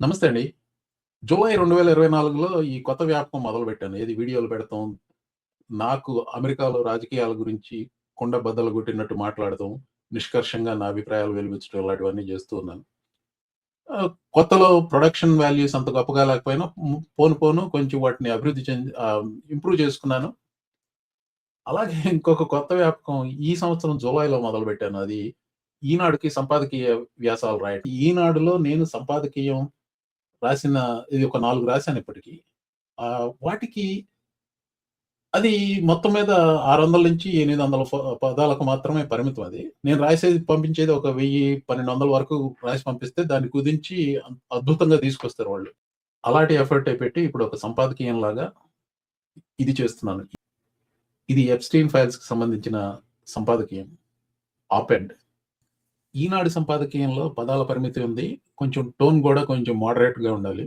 నమస్తే అండి. జూలై 2024లో ఈ కొత్త వ్యాపకం మొదలుపెట్టాను. ఏది వీడియోలు పెడతాం. నాకు అమెరికాలో రాజకీయాల గురించి కొండ బద్దలు కొట్టినట్టు మాట్లాడతాం నిష్కర్షంగా నా అభిప్రాయాలు వెలిపించడం ఇలాంటివన్నీ చేస్తూ ఉన్నాను. కొత్తలో ప్రొడక్షన్ వాల్యూస్ అంత గొప్పగా లేకపోయినా పోను పోను కొంచెం వాటిని అభివృద్ధి చెంది ఇంప్రూవ్ చేసుకున్నాను. అలాగే ఇంకొక కొత్త వ్యాపకం ఈ సంవత్సరం జూలైలో మొదలుపెట్టాను. అది ఈనాడుకి సంపాదకీయ వ్యాసాలు రాయటం. ఈనాడులో నేను సంపాదకీయం రాసిన ఇది ఒక నాలుగు రాశాను ఇప్పటికీ వాటికి అది మొత్తం మీద ఆరు వందల నుంచి ఎనిమిది వందల పదాలకు మాత్రమే పరిమితం అది. నేను రాసేది పంపించేది ఒక 1000, 1200 వరకు రాసి పంపిస్తే దాన్ని కుదించి అద్భుతంగా తీసుకొస్తారు వాళ్ళు. అలాంటి ఎఫర్ట్ పెట్టి ఇప్పుడు ఒక సంపాదకీయంలాగా ఇది చేస్తున్నాను. ఇది ఎప్‌స్టీన్ ఫైల్స్‌కి సంబంధించిన సంపాదకీయం. ఆప్-ఎడ్. ఈనాడు సంపాదకీయంలో పదాల పరిమితి ఉంది. కొంచెం టోన్ కూడా కొంచెం మోడరేట్‌గా ఉండాలి.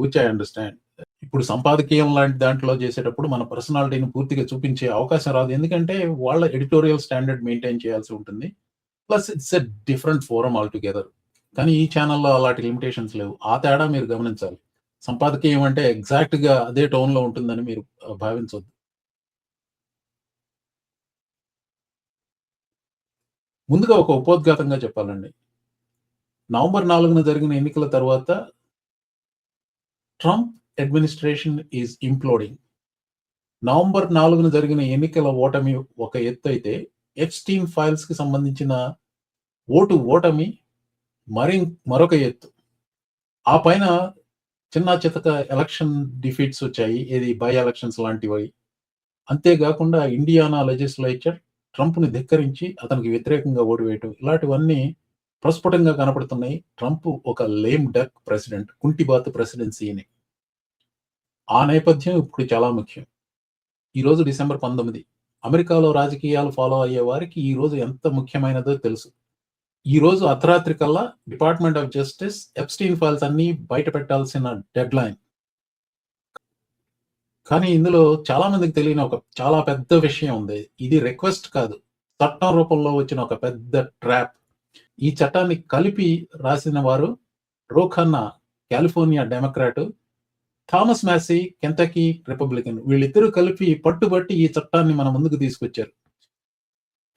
Which I understand. ఇప్పుడు సంపాదకీయం లాంటి దాంట్లో చేసేటప్పుడు మన పర్సనాలిటీని పూర్తిగా చూపించే అవకాశం రాదు. ఎందుకంటే వాళ్ళ ఎడిటోరియల్ స్టాండర్డ్ మెయింటైన్ చేయాల్సి ఉంటుంది. Plus it's a different forum altogether. కానీ ఈ ఛానల్లో అలాంటి లిమిటేషన్స్ లేవు. ఆ తేడా మీరు గమనించాలి. సంపాదకీయం అంటే ఎగ్జాక్ట్‌గా అదే టోన్‌లో ఉంటుందని మీరు భావించవద్దు ముందుగా ఒక ఉపోద్ఘాతంగా చెప్పాలండి. నవంబర్ నాలుగున జరిగిన ఎన్నికల తర్వాత Trump administration is imploding. November నాలుగున జరిగిన ఎన్నికల ఓటమి ఒక ఎత్తు అయితే ఎప్‌స్టీన్ ఫైల్స్‌కి సంబంధించిన ఓటు ఓటమి మరి మరొక ఎత్తు. ఆ పైన చిన్న చితక ఎలక్షన్ డిఫీట్స్ వచ్చాయి. ఏది బై ఎలక్షన్స్ లాంటివి. అంతేకాకుండా ఇండియానా లెజిస్లేచర్ ట్రంప్‌ని ధిక్కరించి అతనికి వ్యతిరేకంగా ఓడివేయటం ఇలాంటివన్నీ ప్రస్ఫుటంగా కనపడుతున్నాయి. ట్రంప్ ఒక లేమ్ డక్ ప్రెసిడెంట్. కుంటిబాత్ ప్రెసిడెన్సీని. ఆ నేపథ్యం ఇప్పుడు చాలా ముఖ్యం. ఈరోజు డిసెంబర్ 19. అమెరికాలో రాజకీయాలు ఫాలో అయ్యే వారికి ఈ రోజు ఎంత ముఖ్యమైనదో తెలుసు. ఈరోజు అర్ధరాత్రి కల్లా department of justice Epstein files అన్నీ బయట పెట్టాల్సిన డెడ్‌లైన్. కానీ ఇందులో చాలా మందికి తెలియని ఒక చాలా పెద్ద విషయం ఉంది. ఇది రిక్వెస్ట్ కాదు. చట్టం రూపంలో వచ్చిన ఒక పెద్ద ట్రాప్. ఈ చట్టాన్ని కలిపి రాసిన వారు Ro Khanna California democrat, Thomas Massie Kentucky Republican. వీళ్ళిద్దరూ కలిపి పట్టుబట్టి ఈ చట్టాన్ని మన ముందుకు తీసుకొచ్చారు.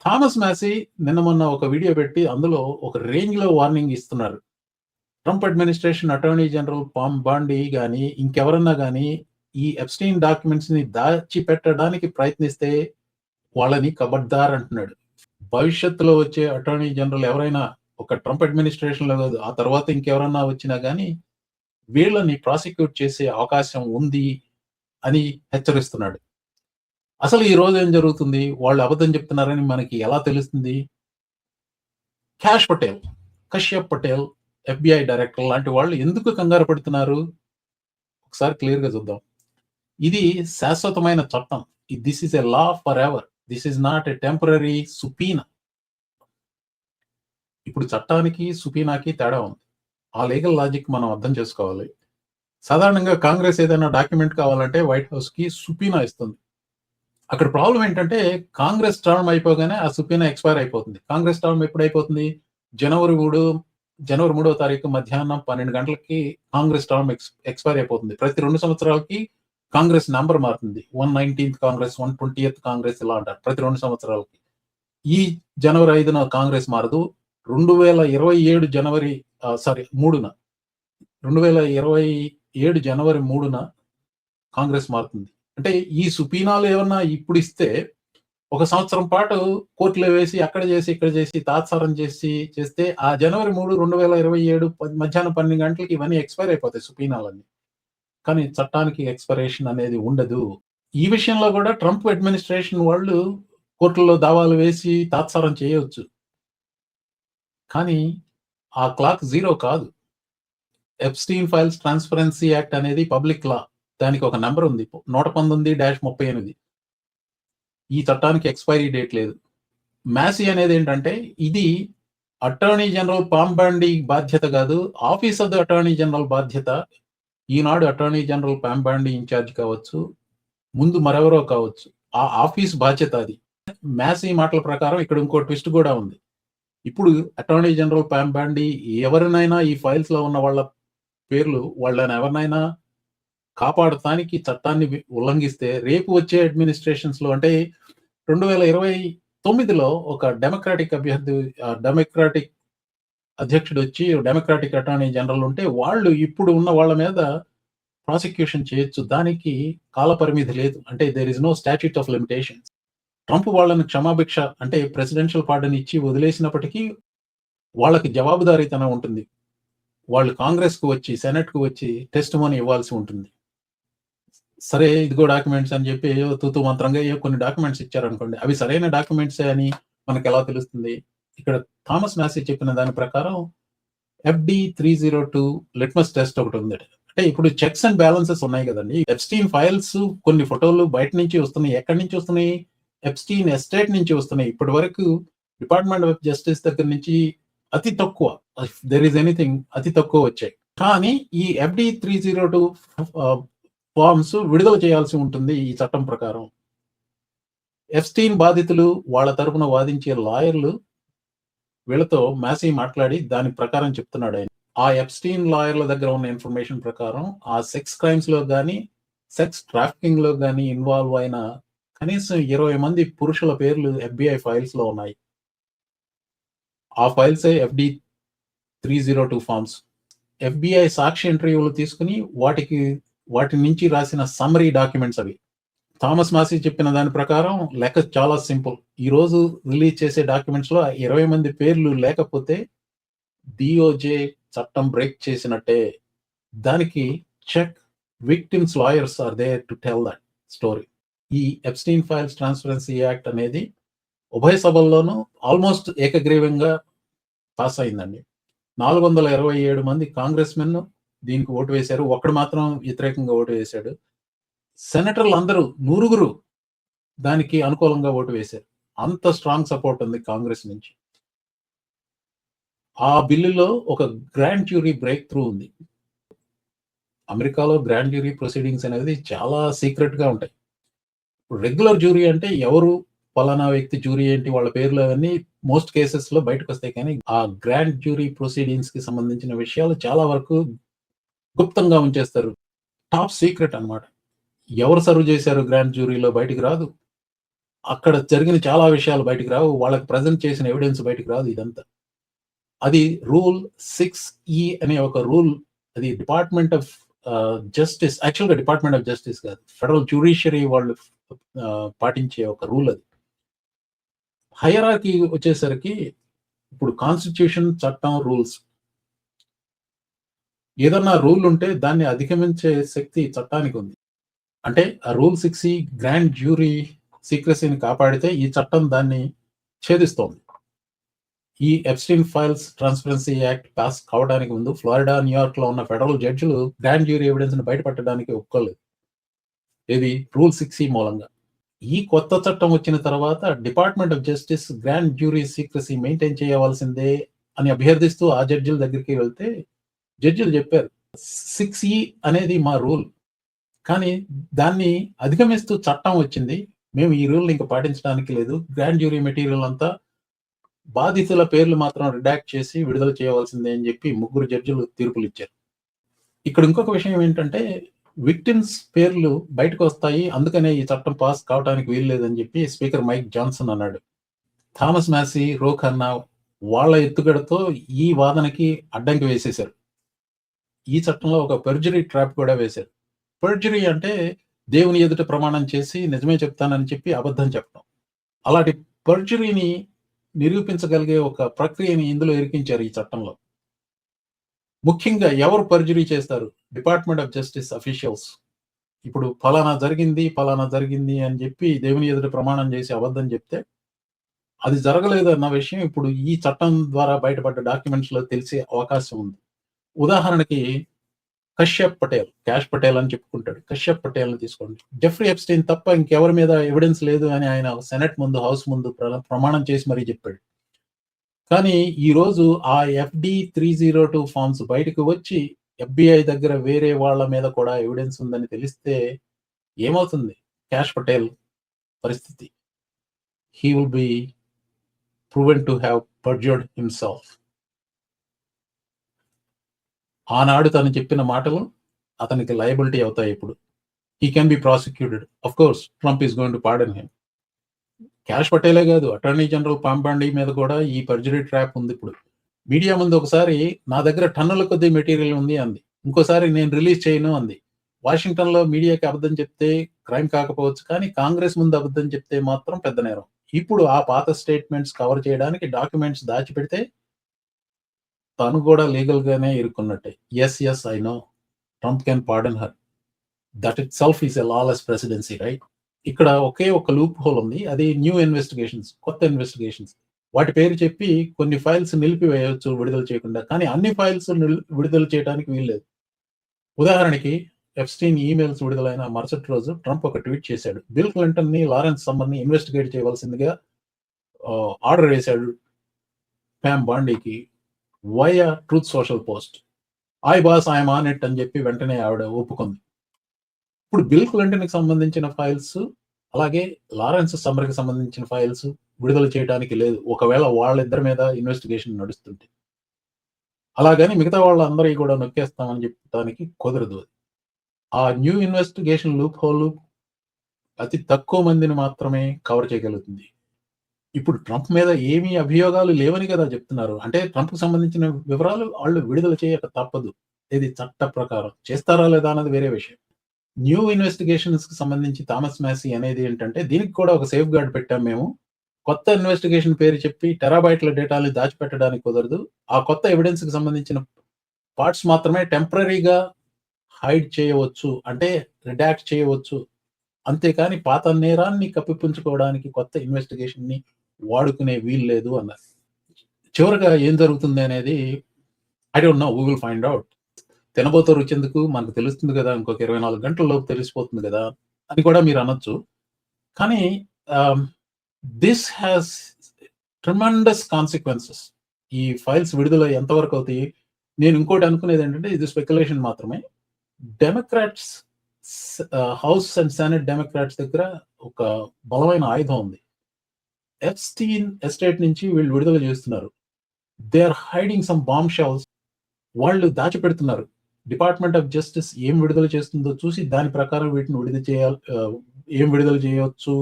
థామస్ మ్యాసీ నిన్న మొన్న ఒక వీడియో పెట్టి అందులో ఒక రేంజ్‌లో వార్నింగ్ ఇస్తున్నారు. Trump administration attorney general Pam Bondi కానీ ఇంకెవరన్నా కానీ ఈ ఎప్‌స్టీన్ డాక్యుమెంట్స్‌ని దాచిపెట్టడానికి ప్రయత్నిస్తే వాళ్ళని కబడ్దార్ అంటున్నాడు. భవిష్యత్తులో వచ్చే అటార్నీ జనరల్ ఎవరైనా ఒక ట్రంప్ అడ్మినిస్ట్రేషన్‌లో కాదు. ఆ తర్వాత ఇంకెవరన్నా వచ్చినా కానీ వీళ్ళని ప్రాసిక్యూట్ చేసే అవకాశం ఉంది అని హెచ్చరిస్తున్నాడు. అసలు ఈ రోజు ఏం జరుగుతుంది? వాళ్ళు అబద్ధం చెప్తున్నారని మనకి ఎలా తెలుస్తుంది? Kash Patel, Kashyap Patel, FBI director లాంటి వాళ్ళు ఎందుకు కంగారు పడుతున్నారు? ఒకసారి క్లియర్‌గా చూద్దాం. ఇది శాశ్వతమైన చట్టం. This is a law forever this is not a temporary subpoena. ఇప్పుడు చట్టానికి, సుపీనాకి తేడా ఉంది. ఆ లీగల్ లాజిక్ మనం అర్థం చేసుకోవాలి. సాధారణంగా కాంగ్రెస్ ఏదైనా డాక్యుమెంట్ కావాలంటే వైట్ హౌస్‌కి సుపీనా ఇస్తుంది. అక్కడ ప్రాబ్లమ్ ఏంటంటే కాంగ్రెస్ టర్మ్ అయిపోగానే ఆ సుపీనా ఎక్స్‌పైర్ అయిపోతుంది. కాంగ్రెస్ టర్మ్ ఎప్పుడైపోతుంది? జనవరి మూడు జనవరి మూడో తారీఖు మధ్యాహ్నం 12 గంటలకి కాంగ్రెస్ టర్మ్ ఎక్స్ ఎక్స్‌పైర్ అయిపోతుంది. ప్రతి రెండు సంవత్సరాలకి కాంగ్రెస్ నెంబర్ మారుతుంది. 119థ్ కాంగ్రెస్, 120థ్ కాంగ్రెస్ ఇలా అంటారు. ప్రతి రెండు సంవత్సరాలకి. ఈ జనవరి ఐదున కాంగ్రెస్ మారదు. 2027 జనవరి సారీ మూడున రెండు వేల ఇరవై ఏడు జనవరి మూడున కాంగ్రెస్ మారుతుంది. అంటే ఈ సుపీనాలు ఏమన్నా ఇప్పుడు ఇస్తే ఒక సంవత్సరం పాటు కోర్టులో వేసి అక్కడ చేసి, ఇక్కడ చేసి తాత్సారం చేసి చేస్తే ఆ జనవరి మూడు రెండు వేల ఇరవై ఏడు మధ్యాహ్నం 12 గంటలకి ఇవన్నీ ఎక్స్‌పైర్ అయిపోతాయి సుపీనాలన్నీ. కానీ చట్టానికి ఎక్స్‌పైరేషన్ అనేది ఉండదు. ఈ విషయంలో కూడా ట్రంప్ అడ్మినిస్ట్రేషన్ వాళ్ళు కోర్టుల్లో దావాలు వేసి తాత్సారం చేయవచ్చు కానీ ఆ క్లాక్ జీరో కాదు. ఎప్‌స్టీన్ ఫైల్స్ ట్రాన్స్‌పరెన్సీ యాక్ట్ అనేది పబ్లిక్ లా. దానికి ఒక నెంబర్ ఉంది. 119-38 ఈ చట్టానికి ఎక్స్‌పైరీ డేట్ లేదు. మాసి అనేది ఏంటంటే ఇది అటార్నీ జనరల్ పామ్ బాధ్యత కాదు. Office of the attorney general బాధ్యత. ఈనాడు అటార్నీ జనరల్ పామ్ బాండీ కావచ్చు. ముందు మరెవరో కావచ్చు. ఆ ఆఫీస్ బాధ్యత అది. మ్యాసీ మాటల ప్రకారం ఇక్కడ ఇంకో ట్విస్ట్ కూడా ఉంది. ఇప్పుడు అటార్నీ జనరల్ పామ్ బాండీ ఎవరినైనా ఈ ఫైల్స్‌లో ఉన్న వాళ్ళ పేర్లు వాళ్ళని ఎవరినైనా కాపాడటానికి చట్టాన్ని ఉల్లంఘిస్తే రేపు వచ్చే అడ్మినిస్ట్రేషన్స్లో అంటే రెండు వేల ఇరవై తొమ్మిదిలో ఒక డెమోక్రాటిక్ అభ్యర్థి డెమోక్రాటిక్ అధ్యక్షుడు వచ్చి డెమోక్రాటిక్ అటార్నీ జనరల్ ఉంటే వాళ్ళు ఇప్పుడు ఉన్న వాళ్ళ మీద ప్రాసిక్యూషన్ చేయొచ్చు. దానికి కాల పరిమితి లేదు. అంటే there is no statute of limitations Trump వాళ్ళని క్షమాభిక్ష అంటే ప్రెసిడెన్షియల్ పార్డన్ ఇచ్చి వదిలేసినప్పటికీ వాళ్ళకి జవాబుదారీతనం ఉంటుంది. వాళ్ళు కాంగ్రెస్కు వచ్చి సెనెట్కు వచ్చి టెస్ట్ మనీ ఇవ్వాల్సి ఉంటుంది. సరే ఇదిగో డాక్యుమెంట్స్ అని చెప్పి ఏదో తూతు మంత్రంగా ఏ కొన్ని డాక్యుమెంట్స్ ఇచ్చారనుకోండి. అవి సరైన డాక్యుమెంట్సే అని మనకు ఎలా తెలుస్తుంది? ఇక్కడ థామస్ మ్యాసీ చెప్పిన దాని ప్రకారం FD three zero two litmus test ఒకటి ఉంది. అంటే ఇప్పుడు చెక్స్ అండ్ బ్యాలెన్సెస్ ఉన్నాయి కదండి. ఎప్స్టీన్ ఫైల్స్ కొన్ని ఫోటోలు బయట నుంచి వస్తున్నాయి ఎక్కడి నుంచి వస్తున్నాయి ఎప్స్టీన్ ఎస్టేట్ నుంచి వస్తున్నాయి. ఇప్పటి వరకు డిపార్ట్మెంట్ ఆఫ్ జస్టిస్ దగ్గర నుంచి అతి తక్కువ దెర్ ఈస్ ఎనీథింగ్ అతి తక్కువ వచ్చాయి. కానీ ఈ FD three zero two forms విడుదల చేయాల్సి ఉంటుంది ఈ చట్టం ప్రకారం. ఎఫ్స్టీన్ బాధితులు వాళ్ళ తరపున వాదించే లాయర్లు వీళ్ళతో మ్యాసీ మాట్లాడి దాని ప్రకారం చెప్తున్నాడు ఆయన. ఆ ఎప్స్టీన్ లాయర్ల దగ్గర ఉన్న ఇన్ఫర్మేషన్ ప్రకారం ఆ సెక్స్ క్రైమ్స్లో కానీ సెక్స్ ట్రాఫికింగ్లో కానీ ఇన్వాల్వ్ అయిన కనీసం ఇరవై మంది పురుషుల పేర్లు ఎఫ్బిఐ ఫైల్స్లో ఉన్నాయి. ఆ files FD three zero two forms FBI సాక్షి ఇంటర్వ్యూలు తీసుకుని వాటికి వాటి నుంచి రాసిన సమ్మరీ డాక్యుమెంట్స్ అవి. థామస్ మాసి చెప్పిన దాని ప్రకారం లెక్క చాలా సింపుల్. ఈరోజు రిలీజ్ చేసే డాక్యుమెంట్స్లో ఇరవై మంది పేర్లు లేకపోతే డిఓజే చట్టం బ్రేక్ చేసినట్టే. దానికి check victims lawyers are they to tell that story ఈ ఎప్స్టీన్ ఫైల్స్ ట్రాన్స్పరెన్సీ యాక్ట్ అనేది ఉభయ సభల్లోనూ ఆల్మోస్ట్ ఏకగ్రీవంగా పాస్ అయిందండి. నాలుగు వందల ఇరవై ఏడు మంది కాంగ్రెస్ మెన్ దీనికి ఓటు వేశారు. ఒక్కడు మాత్రం వ్యతిరేకంగా ఓటు వేశాడు. సెనేటర్లు అందరూ నూరుగురు దానికి అనుకూలంగా ఓటు వేశారు. అంత స్ట్రాంగ్ సపోర్ట్ ఉంది కాంగ్రెస్ నుంచి. ఆ బిల్లులో ఒక గ్రాండ్ జ్యూరీ బ్రేక్ త్రూ ఉంది. అమెరికాలో గ్రాండ్ జ్యూరీ ప్రొసీడింగ్స్ అనేది చాలా సీక్రెట్గా ఉంటాయి. రెగ్యులర్ జ్యూరీ అంటే ఎవరు పలానా వ్యక్తి జ్యూరీ ఏంటి వాళ్ళ పేర్లు అవన్నీ మోస్ట్ కేసెస్లో బయటకు వస్తాయి కానీ ఆ గ్రాండ్ జ్యూరీ ప్రొసీడింగ్స్కి సంబంధించిన విషయాలు చాలా వరకు గుప్తంగా ఉంచేస్తారు. టాప్ సీక్రెట్ అన్నమాట. ఎవరు సర్వ్ చేశారు గ్రాండ్ జ్యూరీలో బయటికి రాదు? అక్కడ జరిగిన చాలా విషయాలు బయటికి రావు. వాళ్ళకి ప్రజెంట్ చేసిన ఎవిడెన్స్ బయటికి రాదు ఇదంతా. అది రూల్ సిక్స్ ఈ అనే ఒక రూల్ అది డిపార్ట్మెంట్ ఆఫ్ జస్టిస్ యాక్చువల్గా డిపార్ట్మెంట్ ఆఫ్ జస్టిస్ కాదు. ఫెడరల్ జ్యుడిషియరీ వాళ్ళు uh, పాటించే ఒక రూల్ అది. హయరాకి వచ్చేసరికి ఇప్పుడు కాన్స్టిట్యూషన్ చట్టం రూల్స్ ఏదన్నా రూల్ ఉంటే దాన్ని అధిగమించే శక్తి చట్టానికి ఉంది. అంటే ఆ రూల్ సిక్స్ గ్రాండ్ జ్యూరీ సీక్రసీని కాపాడితే ఈ చట్టం దాన్ని ఛేదిస్తోంది. ఈ Epstein files transparency act pass కావడానికి ముందు ఫ్లోరిడా న్యూయార్క్లో ఉన్న ఫెడరల్ జడ్జిలు గ్రాండ్ జ్యూరీ ఎవిడెన్స్ని బయటపట్టడానికి ఒప్పుకోలేదు. ఇది రూల్ సిక్స్ మూలంగా. ఈ కొత్త చట్టం వచ్చిన తర్వాత department of justice grand jury secrecy maintain చేయవలసిందే అని అభ్యర్థిస్తూ ఆ జడ్జిల దగ్గరికి వెళ్తే జడ్జిలు చెప్పారు సిక్స్ ఈ అనేది మా రూల్. కానీ దాన్ని అధిగమిస్తూ చట్టం వచ్చింది. మేము ఈ రూల్ని ఇంకా పాటించడానికి లేదు. గ్రాండ్ జ్యూరీ మెటీరియల్ అంతా బాధితుల పేర్లు మాత్రం రిడాక్ట్ చేసి విడుదల చేయవలసిందే అని చెప్పి ముగ్గురు జడ్జిలు తీర్పులు ఇచ్చారు. ఇక్కడ ఇంకొక విషయం ఏంటంటే విక్టిమ్స్ పేర్లు బయటకు వస్తాయి. అందుకనే ఈ చట్టం పాస్ కావడానికి వీల్లేదని చెప్పి స్పీకర్ మైక్ జాన్సన్ అన్నాడు. థామస్ మ్యాసీ రోఖన్నా వాళ్ళ ఎత్తుగడతో ఈ వాదనకి అడ్డంకి వేసేశారు. ఈ చట్టంలో ఒక పెర్జరీ ట్రాప్ కూడా వేశారు. పర్జరీ అంటే దేవుని ఎదుట ప్రమాణం చేసి నిజమే చెప్తానని చెప్పి అబద్ధం చెప్పడం. అలాంటి పర్జరీని నిరూపించగలిగే ఒక ప్రక్రియని ఇందులో ఇరికించారు ఈ చట్టంలో. ముఖ్యంగా ఎవరు పర్జరీ చేస్తారు? డిపార్ట్మెంట్ ఆఫ్ జస్టిస్ అఫీషియల్స్ ఇప్పుడు ఫలానా జరిగింది ఫలానా జరిగింది అని చెప్పి దేవుని ఎదుట ప్రమాణం చేసి అబద్ధం చెప్తే అది జరగలేదు అన్న విషయం ఇప్పుడు ఈ చట్టం ద్వారా బయటపడ్డ డాక్యుమెంట్స్లో తెలిసే అవకాశం ఉంది. ఉదాహరణకి కశ్యప్ పటేల్ క్యాష్ పటేల్ అని చెప్పుకుంటాడు. కశ్యప్ పటేల్ని తీసుకోండి. జెఫ్రీ ఎప్స్టైన్ తప్ప ఇంకెవరి మీద ఎవిడెన్స్ లేదు అని ఆయన సెనెట్ ముందు హౌస్ ముందు ప్ర- ప్రమాణం చేసి మరీ చెప్పాడు. కానీ ఈ రోజు ఆ FD three zero two forms బయటకు వచ్చి ఎఫ్బిఐ దగ్గర వేరే వాళ్ళ మీద కూడా ఎవిడెన్స్ ఉందని తెలిస్తే ఏమవుతుంది? క్యాష్ పటేల్ పరిస్థితి. He will be proven to have perjured himself ఆనాడు తను చెప్పిన మాటలు అతనికి లయబిలిటీ అవుతాయి ఇప్పుడు. He can be prosecuted of course Trump is going to pardon him Kash పటేలే కాదు. అటార్నీ జనరల్ పాంబాండి మీద కూడా ఈ పర్జరీ ట్రాప్ ఉంది ఇప్పుడు. మీడియా ముందు ఒకసారి నా దగ్గర టన్నుల కొద్ది మెటీరియల్ ఉంది అంది. ఇంకోసారి నేను రిలీజ్ చేయను అంది. వాషింగ్టన్లో మీడియాకి అబద్ధం చెప్తే క్రైమ్ కాకపోవచ్చు కానీ కాంగ్రెస్ ముందు అబద్ధం చెప్తే మాత్రం పెద్ద నేరం. ఇప్పుడు ఆ పాత స్టేట్మెంట్స్ కవర్ చేయడానికి డాక్యుమెంట్స్ దాచిపెడితే తను కూడా లీగల్ గానే ఇరుక్కున్నట్టే. Yes yes I know Trump can pardon her that itself is a lawless presidency right ఇక్కడ ఒకే ఒక లూప్ హోల్ ఉంది. అది న్యూ ఇన్వెస్టిగేషన్స్ కొత్త ఇన్వెస్టిగేషన్స్ వాటి పేరు చెప్పి కొన్ని ఫైల్స్ నిలిపివేయవచ్చు విడుదల చేయకుండా. కానీ అన్ని ఫైల్స్ విడుదల చేయడానికి వీల్లేదు ఉదాహరణకి ఎఫ్స్టీన్ ఈమెయిల్స్ విడుదలైన మరుసటి రోజు ట్రంప్ ఒక ట్వీట్ చేశాడు. బిల్ క్లింటన్ని లారెన్స్ సమ్మర్ని ఇన్వెస్టిగేట్ చేయవలసిందిగా ఆర్డర్ వేశాడు Pam బాండీకి via truth social post I boss I'm on it అని చెప్పి వెంటనే ఆవిడ ఒప్పుకుంది. ఇప్పుడు బిల్ క్లింటన్కి సంబంధించిన ఫైల్స్ అలాగే లారెన్స్ సమ్మర్కి సంబంధించిన ఫైల్స్ విడుదల చేయడానికి లేదు. ఒకవేళ వాళ్ళిద్దరి మీద ఇన్వెస్టిగేషన్ నడుస్తుంటే. అలాగని మిగతా వాళ్ళందరికీ కూడా నొక్కేస్తామని చెప్పడానికి కుదరదు ఆ న్యూ ఇన్వెస్టిగేషన్ లూప్ హోల్ అతి తక్కువ మందిని మాత్రమే కవర్ చేయగలుగుతుంది. ఇప్పుడు ట్రంప్ మీద ఏమీ అభియోగాలు లేవని కదా చెప్తున్నారు. అంటే ట్రంప్కు సంబంధించిన వివరాలు వాళ్ళు విడుదల చేయక తప్పదు. ఇది చట్ట ప్రకారం. చేస్తారా లేదా అన్నది వేరే విషయం. న్యూ ఇన్వెస్టిగేషన్స్కి సంబంధించి థామస్ మ్యాసీ అనేది ఏంటంటే దీనికి కూడా ఒక సేఫ్ గార్డ్ పెట్టాం మేము. కొత్త ఇన్వెస్టిగేషన్ పేరు చెప్పి టెరాబైట్ల డేటాని దాచిపెట్టడానికి కుదరదు. ఆ కొత్త ఎవిడెన్స్కి సంబంధించిన పార్ట్స్ మాత్రమే టెంపరీగా హైడ్ చేయవచ్చు. అంటే రిడాక్ట్ చేయవచ్చు. అంతేకాని పాత నేరాన్ని కప్పిపుంచుకోవడానికి కొత్త ఇన్వెస్టిగేషన్ని వాడుకునే వీలు లేదు అన్నది చివరిగా ఏం జరుగుతుంది అనేది I don't know we will find out తినబోతో రుచేందుకు మనకు తెలుస్తుంది కదా ఇంకొక ఇరవై నాలుగు గంటలలోపు తెలిసిపోతుంది కదా అని కూడా మీరు అనొచ్చు. కానీ దిస్ హ్యాస్ ట్రిమండస్ కాన్సిక్వెన్సెస్ ఈ ఫైల్స్ విడుదల ఎంతవరకు అవుతాయి? నేను ఇంకోటి అనుకునేది ఏంటంటే ఇది స్పెక్యులేషన్ మాత్రమే. Democrats house and senate democrats దగ్గర ఒక బలమైన ఆయుధం ఉంది. ఎఫ్స్టీన్ ఎస్టేట్ నుంచి వీళ్ళు విడుదల చేస్తున్నారు. They are hiding some bomb shells వాళ్ళు దాచిపెడుతున్నారు. డిపార్ట్మెంట్ ఆఫ్ జస్టిస్ ఏం విడుదల చేస్తుందో చూసి దాని ప్రకారం వీటిని విడుదల చేయాలి ఏం విడుదల చేయవచ్చు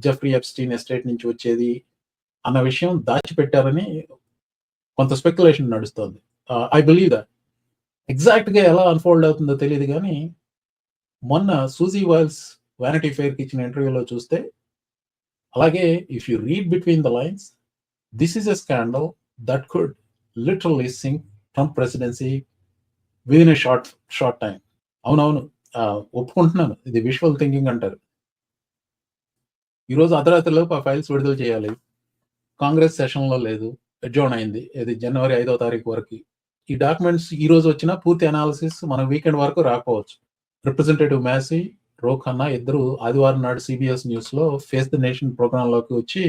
జెఫ్రీ ఎప్స్టీన్ ఎస్టేట్ నుంచి వచ్చేది అన్న విషయం దాచిపెట్టారని కొంత స్పెక్యులేషన్ నడుస్తుంది. ఐ బిలీవ్ దట్ ఎగ్జాక్ట్గా ఎలా అన్ఫోల్డ్ అవుతుందో తెలియదు కానీ మొన్న సూజీ వైల్స్ వ్యానిటీ ఫెయిర్కి ఇచ్చిన ఇంటర్వ్యూలో చూస్తే అలాగే if you read between the lines this is a scandal that could literally sink Trump presidency within a short short time అవునవును. ఒప్పుకుంటున్నాను. ఇది విజువల్ థింకింగ్ అంటారు. ఈరోజు అర్ధరాత్రిలోపు ఆ ఫైల్స్ విడుదల చేయాలి. కాంగ్రెస్ సెషన్లో లేదు. అడ్జోన్ అయింది. ఇది జనవరి ఐదో తారీఖు వరకు. ఈ డాక్యుమెంట్స్ ఈ రోజు వచ్చిన పూర్తి అనాలిసిస్ మన వీకెండ్ వరకు రాకపోవచ్చు. రిప్రజెంటేటివ్ మ్యాసీ రో ఖన్నా ఇద్దరు ఆదివారం నాడు సిబిఎస్ న్యూస్లో ఫేస్ ద నేషన్ ప్రోగ్రామ్లోకి వచ్చి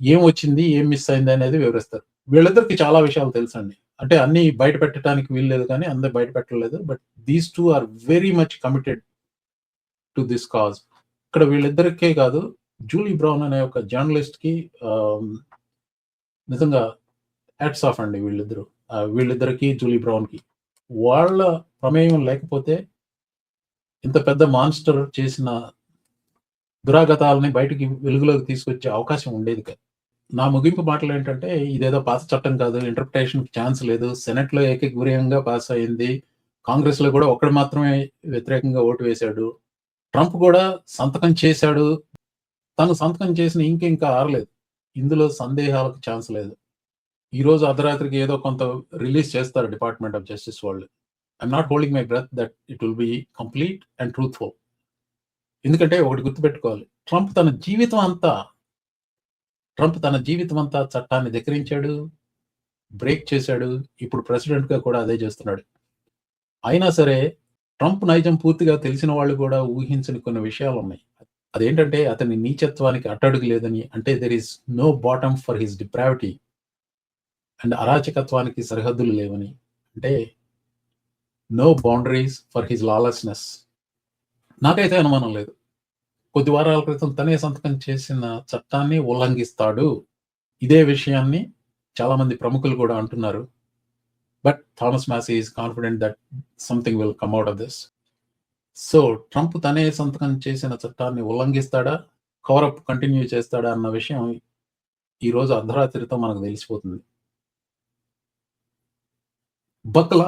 ఏం వచ్చింది ఏం మిస్ అయింది అనేది వివరిస్తారు. వీళ్ళిద్దరికి చాలా విషయాలు తెలుసండి. అంటే అన్ని బయట పెట్టడానికి వీల్లేదు కానీ అందరు బయట పెట్టలేదు. But these two are very much committed to this cause ఇక్కడ వీళ్ళిద్దరికే కాదు జూలీ బ్రౌన్ అనే ఒక జర్నలిస్ట్కి um, నిజంగా హ్యాట్స్ ఆఫ్ అండి వీళ్ళిద్దరు. వీళ్ళిద్దరికి జూలీ బ్రౌన్కి. వాళ్ళ ప్రమేయం లేకపోతే ఇంత పెద్ద మాన్స్టర్ చేసిన దురాగతాలని బయటికి వెలుగులోకి తీసుకొచ్చే అవకాశం ఉండేది కాదు. నా ముగింపు మాటలు ఏంటంటే ఇదేదో పాస్ చట్టం కాదు ఇంటర్ప్రిటేషన్ ఛాన్స్ లేదు సెనెట్లో ఏకగ్రీయంగా పాస్ అయింది కాంగ్రెస్లో కూడా ఒక్కడు మాత్రమే వ్యతిరేకంగా ఓటు వేశాడు ట్రంప్ కూడా సంతకం చేశాడు తను సంతకం చేసిన ఇంకా ఇంకా ఆరలేదు ఇందులో సందేహాలకు ఛాన్స్ లేదు. ఈ రోజు అర్ధరాత్రికి ఏదో కొంత రిలీజ్ చేస్తారు డిపార్ట్మెంట్ ఆఫ్ జస్టిస్ వాళ్ళు. I'm not holding my breath that it will be complete and truthful ఎందుకంటే ఒకటి గుర్తుపెట్టుకోవాలి. ట్రంప్ తన జీవితం అంతా ట్రంప్ తన జీవితం అంతా చట్టాన్ని ధిక్కరించాడు బ్రేక్ చేశాడు ఇప్పుడు ప్రెసిడెంట్గా కూడా అదే చేస్తున్నాడు. అయినా సరే ట్రంప్ నైజం పూర్తిగా తెలిసిన వాళ్ళు కూడా ఊహించని కొన్ని విషయాలు ఉన్నాయి. అదేంటంటే అతని నీచత్వానికి అట్టడుగు లేదని అంటే there is no bottom for his depravity and అరాచకత్వానికి సరిహద్దులు లేవని. అంటే no boundaries for his lawlessness నాకైతే అనుమానం లేదు. కొద్ది వారాల క్రితం తనే సంతకం చేసిన చట్టాన్ని ఉల్లంఘిస్తాడు. ఇదే విషయాన్ని చాలామంది ప్రముఖులు కూడా అంటున్నారు. But Thomas Massie is confident that something will come out of this so Trump తనే సంతకం చేసిన చట్టాన్ని ఉల్లంఘిస్తాడా? కవరప్ కంటిన్యూ చేస్తాడా అన్న విషయం ఈరోజు అర్ధరాత్రితో మనకు తెలిసిపోతుంది. బక్కల్